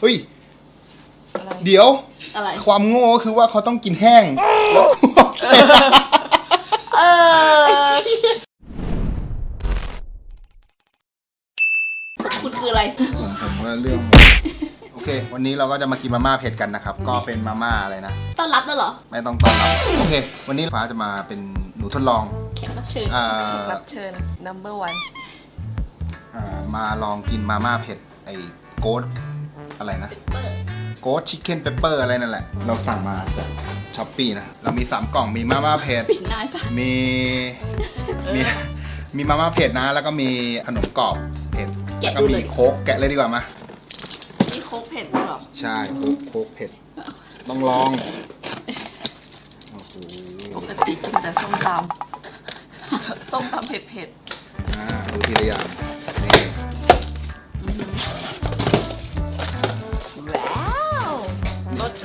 เฮ้ย อะไร เดี๋ยว อะไร ความโง่ก็คือว่าเขาต้องกินแห้ง แล้วกูเออ คุณคืออะไร ผมผมว่าเรื่องโอเค วันนี้เราก็จะมากินมาม่าเผ็ดกันนะครับ ก็เป็นมาม่าอะไรนะ ต้อนรับแล้วเหรอ ไม่ต้องต้อนรับโอเค วันนี้ฟ้าจะมาเป็นหนูทดลองแขกรับเชิญ อ่ารับเชิญ number one อ่ามาลองกินมาม่าเผ็ดไอ้โกด อะไรนะเปิดโกดชิคเก้นเปปเปอร์อะไรนั่นแหละ เราสั่งมาจากช้อปปี้นะ เรามี 3 กล่องมีมาม่าเผ็ดปิดหน้าปะมีมีมีมาม่าเผ็ดนะ แล้วก็มีขนมกรอบเผ็ดแล้วก็มีโค้กแกะเลยดีกว่ามานี่โค้กเผ็ดด้วยเหรอ ใช่โค้กโค้กเผ็ดต้องลองโอ้โหปกติกินแต่ส้มตำส้มตำเผ็ดเผ็ดอ่าดูทีละอย่าง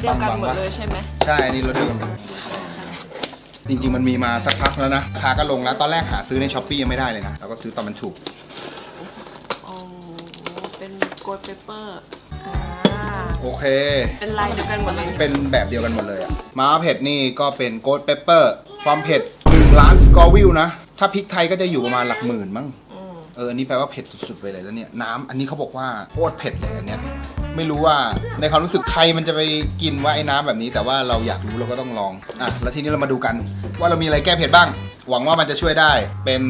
ดียวกันหมดเลยใช่ไหมใช่อันนี่รสเดียวกันจริงๆมันมีมาสักพักแล้วนะราคาก็ลงแล้วตอนแรกหาซื้อในช้อปปี้ยังไม่ได้เลยนะเราก็ซื้อตอนมันถูกอ๋อเป็นโกดเปเปอร์อ่าโอเค เป็นลายเดียวกันหมดเลย เป็นแบบเดียวกันหมดเลยอะม้าเผ็ดนี่ก็เป็นโกดเปปเปอร์ ความเผ็ด1ล้านสกอร์วิลนะ ถ้าพริกไทยก็จะอยู่ประมาณหลักหมื่นมั้งอืมเอออันนี้แปลว่าเผ็ดสุดๆไปเลยแล้วเนี่ย น้ำอันนี้เขาบอกว่าโคตรเผ็ดเลยอันเนี้ย ไม่รู้ว่าในความรู้สึกใครมันจะไปกินว่าไอ้น้ำแบบนี้ แต่ว่าเราอยากรู้เราก็ต้องลองอะแล้วทีนี้เรามาดูกัน ว่าเรามีอะไรแก้เผ็ดบ้าง หวังว่ามันจะช่วยได้ เป็น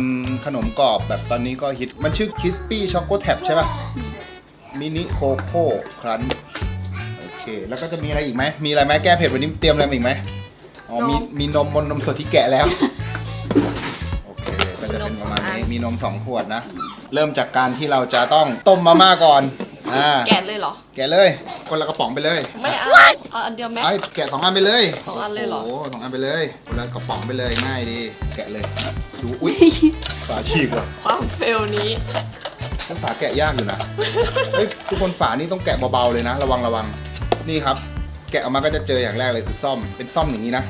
ขนมกรอบแบบตอนนี้ก็ฮิตมันชื่อคิสปี้ช็อกโกแท็บใช่ป่ะมินิโคโค่ครันโอเค แล้วก็จะมีอะไรอีกไหมมีอะไรไหมแก้เผ็ดวันนี้เตรียมอะไรมาอีกไหมอ๋อมีมีนมมนนมสดที่แกะแล้วโอเคก็จะเป็นประมาณนี้มีนมสองขวดนะ เริ่มจากการที่เราจะต้องต้มมาม่าก่อน อ่าแกะเลยเหรอ แกะเลย คนละกระป๋องไปเลยไม่เอาเอาอันเดียวแม็ไอ้แกะสองอันไปเลยสองอันเลยเหรอ โอ้โหสองอันไปเลย คนละกระป๋องไปเลยง่ายดี แกะเลย ดูอุ้ยฝาฉีกว่ะความเฟลนี้ ต้องฝาแกะยากอยู่นะเฮ้ยทุกคนฝานี่ต้องแกะเบาๆเลยนะ ระวังระวังนี่ครับ แกะออกมาก็จะเจออย่างแรกเลยคือซ่อมเป็นซ่อมอย่างนี้นะ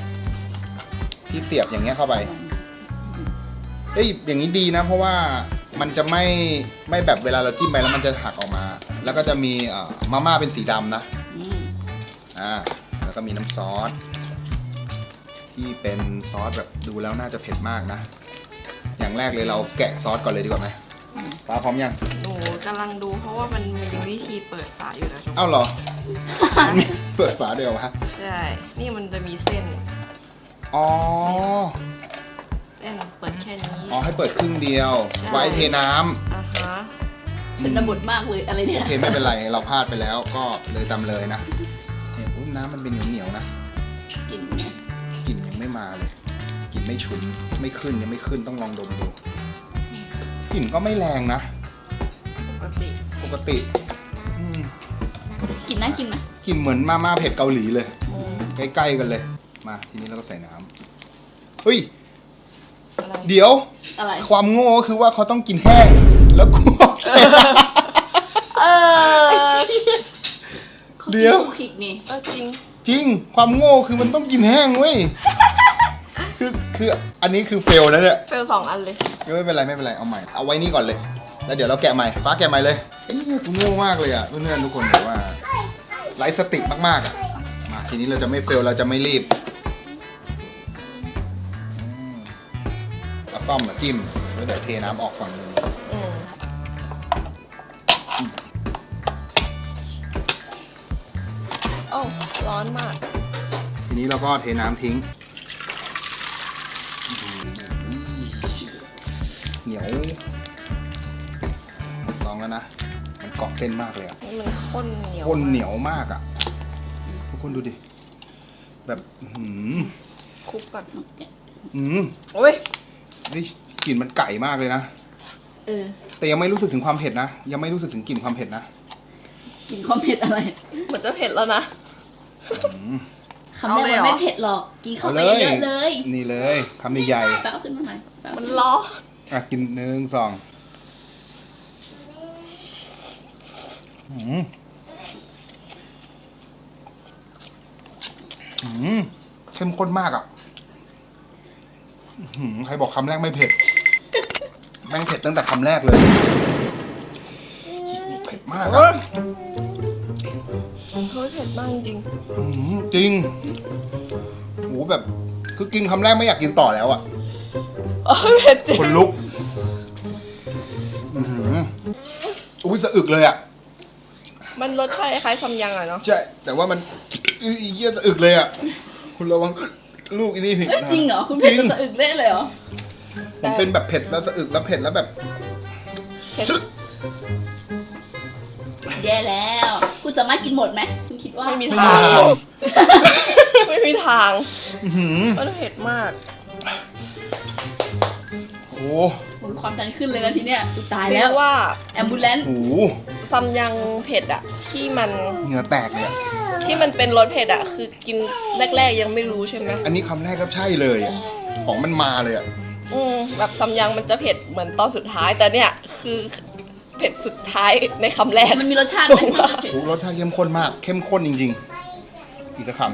ที่เสียบอย่างเงี้ยเข้าไปเฮ้ยอย่างนี้ดีนะ เพราะว่ามันจะไม่ไม่แบบเวลาเราจิ้มไปแล้วมันจะหักออกมา แล้วก็จะมีเอ่อมาม่าเป็นสีดำนะอืมอ่าแล้วก็มีน้ำซอส ที่เป็นซอสแบบดูแล้วน่าจะเผ็ดมากนะ อย่างแรกเลยเราแกะซอสก่อนเลยดีกว่าไหมฟ้าพร้อมยังหนูกำลังดูเพราะว่ามันมีวิธีเปิดฝาอยู่นะชมเอ้าเหรอมันมีเปิดฝาเดียววะใช่ นี่มันจะมีเส้น อ๋อเส้นเปิดแค่นี้ อ๋อให้เปิดครึ่งเดียวใช่ไว้เทน้ำอ่าฮะ ชนบทมากเลยอะไรเนี่โอยเคไม่เป็นไรเราพลาดไปแล้วก็เลยตำเลยนะเนี่ยอุ๊ยน้ำมันเป็นเหนียวๆนะกินไงกลิ่นยังไม่มาเลยกลิ่นไม่ฉุนไม่ขึ้นยังไม่ขึ้นต้องลองดมดูกลิ่นก็ไม่แรงนะ ปกติปกติอืมกินนะกินนะกลิ่นเหมือนมาม่าเผ็ดเกาหลีเลยอืมใกล้ๆกันเลย มา ทีนี้เราก็ใส่น้ำเฮ้ย อะไรเดี๋ยว อะไร ความโง่ก็คือว่าเขาต้องกินแห้ง แล้วกูใส่ เออเดี๋ยวคลิกนี่เออจริง จริง ความโง่คือมันต้องกินแห้งเว้ย คือคืออันนี้คือเฟลแล้วเนี่ยเฟลสองอันเลย ไม่เป็นไรไม่เป็นไรเอาใหม่ เอาไว้นี่ก่อนเลย แล้วเดี๋ยวเราแกะใหม่ ฟ้าแกะใหม่เลยเอ้ยกูโง่มากเลยอะเพื่อนๆทุกคนบอกว่าไร้สติมากๆอะ มาทีนี้เราจะไม่เฟลเราจะไม่รีบอืมเอาซ่อมมาจิ้มแล้วเดี๋ยวเทน้ำออกฝั่งหนึง ร้อนมาก ทีนี้เราก็เทน้ำทิ้ง เหนียวลองแล้วนะ มันเกาะเส้นมากเลยอะมันข้นเหนียวข้นเหนียวมากอะทุกคนดูดิ แบบอื้อหืมคลุกก่อนอืมโอ้ยนี่กลิ่นมันไก่มากเลยนะ เออ แต่ยังไม่รู้สึกถึงความเผ็ดนะ ยังไม่รู้สึกถึงกลิ่นความเผ็ดนะ กินความเผ็ดอะไร เหมือนจะเผ็ดแล้วนะอืม คำแรกเอาเลยเหรมัอนไม่เผ็ดหรอก กินเข้าเอาไปเลยเยอะเลยนี่เลยคำใหญ่แป๊บเอาขึ้นมาหน่อยแป๊บมันร้อนๆอะกินหนึ่งสองอืมอืมเข้มข้นมากอะอื้อหือใครบอกคำแรกไม่เผ็ด แม่งเผ็ดตั้งแต่คำแรกเลย เผ็ดมากอะ เฮ้ยเผ็ดมากจริงอื้อหือจริงโหแบบ คือกินคำแรกไม่อยากกินต่อแล้วอะเออเผ็ดจริงคนลุกอือหืออุ้ยสะอึกเลยอะมันรสชาติคล้ายๆซัมยังอะเนาะใช่แต่ว่ามันอื้ออีเยี่ยสะอึกเลยอะคุณระวังลูกอีนี่ผิดเอ้ยนะจริงเหรอ คุณเผ็ดจริงจะสะอึกเล่เลยเหรอ ผมเป็นแบบเผ็ดแล้วสะอึกแล้วเผ็ดแล้วแบบ เผ็ด ซึก แย่แล้ว คุณสามารถกินหมดไหมคุณคิดว่าไม่มีไม่ทามีงทาง ไม่มีทางอื้อหือมันเผ็ดมาก โอ้โอ้ยความดันขึ้นเลยนะทีเนี้ยอุ๊ยตายฟีแล้วลว่าแอมบูเลนโหซัมยังเผ็ดอะที่มันเหงื่อแตกเลยอะที่มันเป็นรสเผ็ดอะคือกินแรกๆยังไม่รู้ใช่ไหมอันนี้คำแรกก็ใช่เลยอะของมันมาเลยอะอืมแบบซัมยังมันจะเผ็ดเหมือนตอนสุดท้ายแต่เนี่ยคือ เผ็ดสุดท้ายในคำแรกมันมีรสชาติไหมผมว่าเผ็ดโอ้รสชาติเข้มข้นมาก เข้มข้นจริง ๆ อีกสักคำ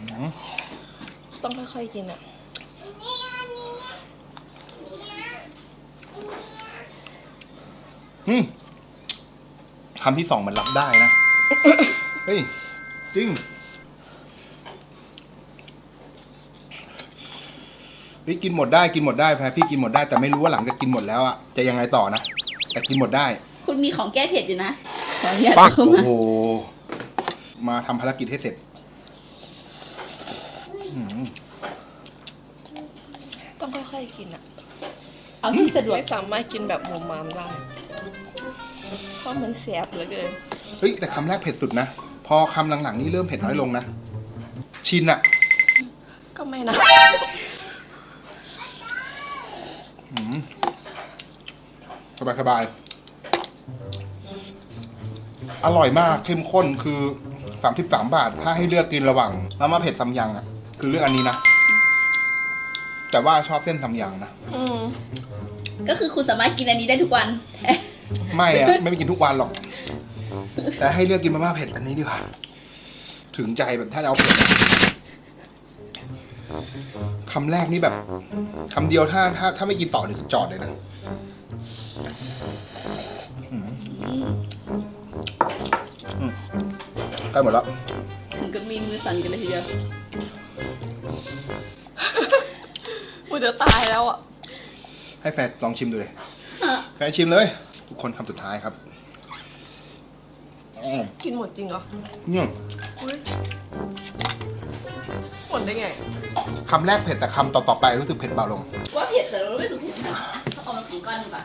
อืมต้องค่อยๆกินอะอืมคำที่สองมันรับได้นะ เฮ้ย จริง พี่กินหมดได้กินหมดได้แพ้พี่กินหมดได้แต่ไม่รู้ว่าหลังจากกินหมดแล้วอะจะยังไงต่อนะแต่กินหมดได้คุณมีของแก้เผ็ดอยู่นะขออนุญาตเข้าโอ้มาโหมาทำภารกิจให้เสร็จอืมต้องค่อยๆกินอะเอาที่สะดวกไม่สามารถกินแบบมุมมามได้ เพราะมันแสบเหลือเกิน เฮ้ยแต่คำแรกเผ็ดสุดนะพอคำหลังๆนี่เริ่มเผ็ดน้อยลงนะชินอะก็ไม่นะอืม สบายสบายๆอร่อยมากเข้มข้นคือสามสิบสามบาท ถ้าให้เลือกกินระหว่างมาม่าเผ็ดซัมยังอะคือเลือกอันนี้นะ แต่ว่าชอบเส้นซัมยังนะ อืมก็คือคุณสามารถกินอันนี้ได้ทุกวันเอ๊ะไม่อะไม่ไปกินทุกวันหรอก แต่ให้เลือกกินมาม่าเผ็ดอันนี้ดีกว่า ถึงใจแบบถ้าจะเอาเผ็ดนะ คำแรกนี่แบบคำเดียวถ้าถ้าถ้าไม่กินต่อเนี่ยคือจอดเลยนะอืมอืมใกล้หมดแล้วถึงกับมีมือสั่นกันเลยทีเดียวกูจะตายแล้วอะให้แฟนลองชิมดูเลยฮะแฟนชิมเลย ทุกคนคำสุดท้ายครับอืมกินหมดจริงเหรอเนี่ยอุ๊ยหมด ได้ไง คำแรกเผ็ดแต่คำต่อๆไปรู้สึกเผ็ดเบาลงว่าเผ็ดแต่เราไม่สุกเผ็ดนะต้องเอามากินก้อนหนึงก่อน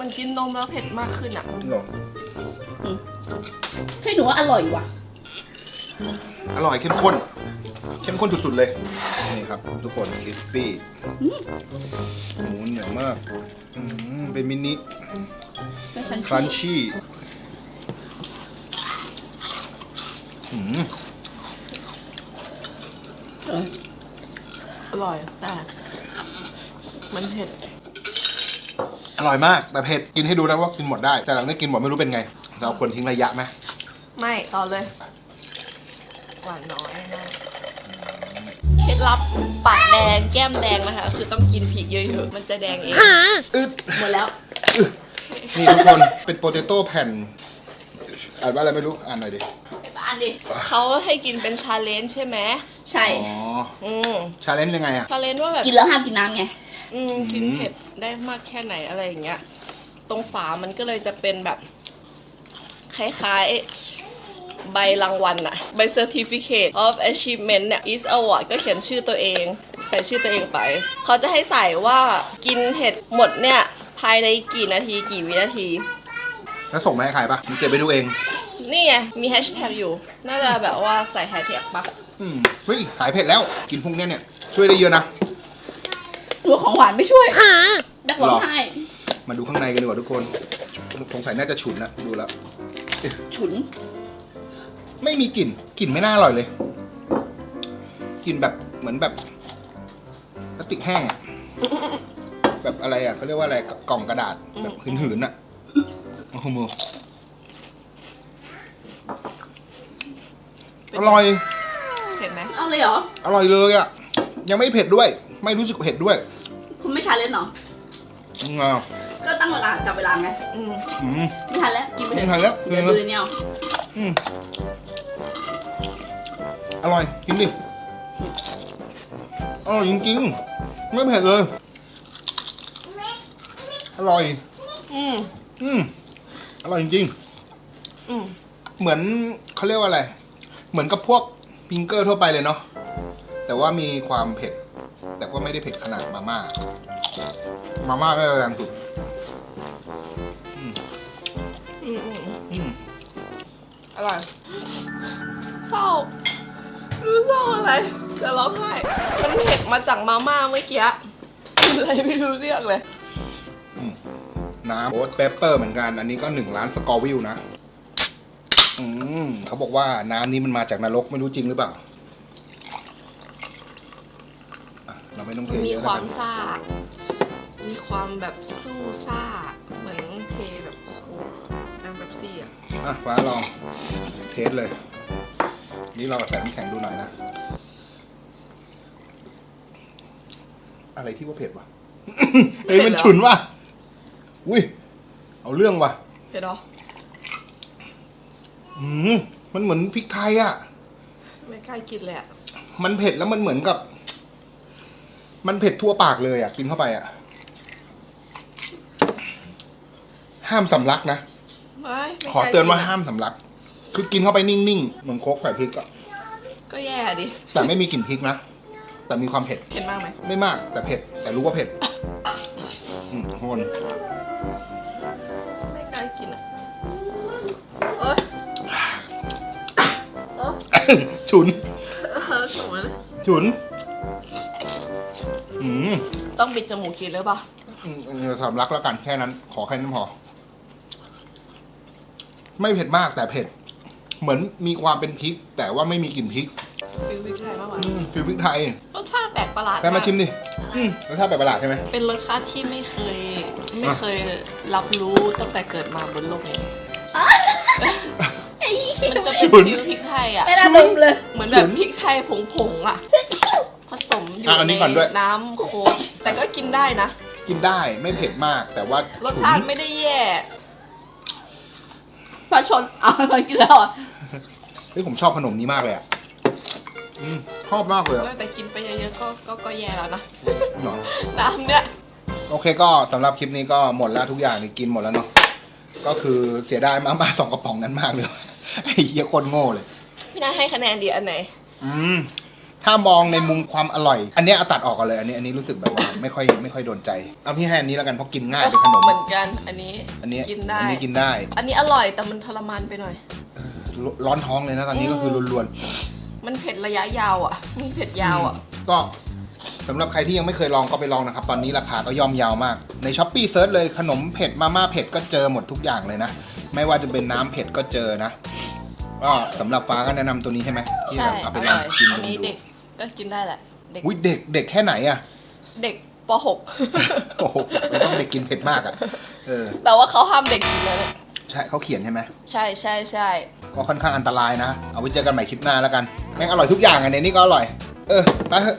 มันกินนมแล้วเผ็ดมากขึ้นอะเหรออืมให้หนูว่าอร่อยว่ะ อร่อยเข้มข้น เข้มข้นสุดๆเลย นี่ครับ ทุกคนคริสปี้หมูเหนียวมากอืมเป็นมินิเป็นคันครันชี่อืม อร่อยแต่มันเผ็ด อร่อยมาก แต่เผ็ดกินให้ดูนะว่ากินหมดได้ แต่หลังได้กินหมดไม่รู้เป็นไง เราควรทิ้งระยะไหมไม่ต่อเลย หวานน้อยนะเคล็ดลับปากแดงแก้มแดงนะคะ คือต้องกินพริกเยอะๆ มันจะแดงเองอึดหมดแล้ว นี่ทุกคนเป็นโปเตโต้แผ่น อ่านว่าอะไรไม่รู้ อ่านหน่อยดิไปบ้านดิ เขาให้กินเป็นชาเลนจ์ใช่ไหมใช่ อ๋อ อืมชาเลนจ์ยังไงอะชาเลนจ์ว่าแบบ กินแล้วห้ามกินน้ำไง อืมกินเผ็ดได้มากแค่ไหนอะไรอย่างเงี้ย ตรงฝามันก็เลยจะเป็นแบบ คล้ายๆ ใบรางวัลอะใบ certificate of achievement เนี่ย is award ก็เขียนชื่อตัวเอง ใส่ชื่อตัวเองไป เขาจะให้ใส่ว่ากินเผ็ดหมดเนี่ย ภายในกี่นาทีกี่วินาที แล้วส่งมาให้ใครปะมึงเก็บไปดูเอง นี่ไง มีแฮชแท็กอยู่ น่าจะแบบว่าใส่แฮชแท็กปะอืมเฮ้ยหายเผ็ดแล้ว กินพวกเนี้ยเนี่ยช่วยได้เยอะนะ ตัวของหวานไม่ช่วย ดักร้องไห้มาดูข้างในกันดีกว่าทุกคนสงสัยน่าจะฉุนนะดูแล้ว ฉุน ไม่มีกลิ่นกลิ่นไม่น่าอร่อยเลยกลิ่นแบบเหมือนแบบพลาสติกแห้งอะแบบอะไรอะเขาเรียกว่าอะไรกล่องกระดาษแบบหืนๆอะโอ้โห ออร่อยเห็นไหมเอาเลยเหรอ อร่อยเลยอะ ยังไม่เผ็ดด้วย ไม่รู้สึกเผ็ดด้วย คุณไม่ชาเลนจ์เหรอ อืมอะก็ตั้งเวลาจับเวลาไง อืมอืม ไม่ทันแล้ว กินไปเถไม่อะทันแล้ว เดี๋ยวดูในเนี่ยเอาอืมอร่อยกินดิอร่อยจริงๆ ไม่เผ็ดเลย อร่อย อืมอืมอร่อยจริงอืมๆ เหมือนเขาเรียกว่าอะไร เหมือนกับพวกพิงเกอร์ทั่วไปเลยเนาะแต่ว่ามีความเผ็ด แต่ก็ไม่ได้เผ็ดขนาดมาม่า มาม่าไม่แรงสุดอืมอืมอืมอืมอร่อยเศร้ารู้เศร้าอะไรจะร้องไห้มันเผ็ดมาจากมาม่าเมื่อกี้อะไรไม่รู้เรื่องเลย น้ำโอ๊ตเปปเปอร์เหมือนกัน อันนี้ก็หนึ่งล้านสกอร์วิวนะ อืมเขาบอกว่าน้ำนี้มันมาจากนรกไม่รู้จริงหรือเปล่าอะเราไม่ต้องเทมีเยอะคแล้ววากัมนซ่า มีความแบบสู้ซ่า เหมือนเทแบบโค้กน้ำแบบซี่อะ อะฟ้าลองเทสเลย นี่เราใส่น้ำแข็งดูหน่อยนะ อะไรที่ว่าเผ็ดวะ เฮ้ยมันฉุนว่ะอุ้ยเอาเรื่องว่ะ เผ็ดเหรอ อืมมันเหมือนพริกไทยอะ ไม่กล้ากินเลยอะมันเผ็ดแล้วมันเหมือนกับ มันเผ็ดทั่วปากเลยอะ กินเข้าไปอะ ห้ามสำลักนะ ไม่ไม่ขอเตือนว่าล้กิะห้ามสำลัก คือกินเข้าไปนิ่งๆเหมือนโค้กใส่พริกอะก็แย่ดิ แต่ไม่มีกลิ่นพริกนะ แต่มีความเผ็ดเผ็ดมากไหม ไม่มากแต่เผ็ด แต่รู้ว่าเผ็ด อืมคน ฉุน เออฉุนฉุน อืมต้องปิดจมูกกินหรือเปล่าอืมสำลักแล้วกันแค่นั้น ขอแค่นั้นพอ ไม่เผ็ดมากแต่เผ็ด เหมือนมีความเป็นพริก แต่ว่าไม่มีกลิ่นพริกฟิลพริกไทยมากกว่าอืมฟิลพริกไทยรสชาติแปลกประหลาดแฟนมาชิมดิอืมรสชาติแปลกประหลาดใช่ไหม เป็นรสชาติที่ไม่เคย ไม่เคยรับรู้ตั้งแต่เกิดมาบนโลกนี้ไอ้เหี้ย มันจะเป็นฟิลพริกไทยอะ ไม่น่าดมเลย เหมือนแบบพริกไทยผงๆอะ ผสมอยู่อะอันนี้ก่อนด้วย ในน้ำโค้กแต่ก็กินได้นะ กินได้ไม่เผ็ดมากแต่ว่ารสชาติไม่ได้แย่ ฟ้าชนเอาไปกินแล้วอะเฮ้ยผมชอบขนมนี้มากเลยอะอืมชอบมากเลยอะแต่กินไปเยอะๆก็ก็ก็แย่แล้วนะหรอน้ำเนี่ย โอเคก็สำหรับคลิปนี้ก็หมดแล้วทุกอย่างนี่กินหมดแล้วเนาะก็คือเสียดายมาม่าสองกระป๋องนั้นมากเลย ไอ้เหี้ยโคตรโง่เลย พี่นายให้คะแนนดีอันไหน อืม ถ้ามองในมุมความอร่อย อันเนี้ยเอาตัดออกก่อนเลย อันนี้อันนี้รู้สึกแบบว่า ไม่ค่อยไม่ค่อยโดนใจ เอาพี่ให้อันนี้แล้วกันเพราะกินง่ายเป็นขนม เหมือนกัน อันนี้อันนี้กินได้ อันนี้กินได้ อันนี้อร่อยแต่มันทรมานไปหน่อยรร้อนท้องเลยนะตอนนี้ก็คือรวนมันเผ็ดระยะยาวอะ มันเผ็ดๆยาวอะก็สำหรับใครที่ยังไม่เคยลองก็ไปลองนะครับ ตอนนี้ราคาก็ย่อมเยาวมาก ในช้อปปี้เซิร์ชเลยขนมเผ็ดมาม่าเผ็ดก็เจอหมดทุกอย่างเลยนะ ไม่ว่าจะเป็นน้ำเผ็ดก็เจอนะ ก็สำหรับฟ้าก็แนะนำตัวนี้ใช่ไหมที่ใช่แบบเอาอไปลร่อองยกินอันนี้ดูเด็กก็กินได้แหละ เด็ก อุ้ยเด็กเด็กแค่ไหนอะเด็กป .6 โอ้โหไม่ต้องเด็กกินเผ็ดมากอะเออแต่ว่าเขาห้ามเด็กกินเลยเนี่ยใช่เขาเขียนใช่ไหมใช่ใช่ใช่ก็ค่อนข้างอันตรายนะ เอาไว้เจอกันใหม่คลิปหน้าแล้วกันแม่งอร่อยทุกอย่างอันนี้นี่ก็อร่อย เออไปเถอะ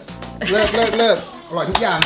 เลิกเลิกเลิกอร่อยทุกอย่าง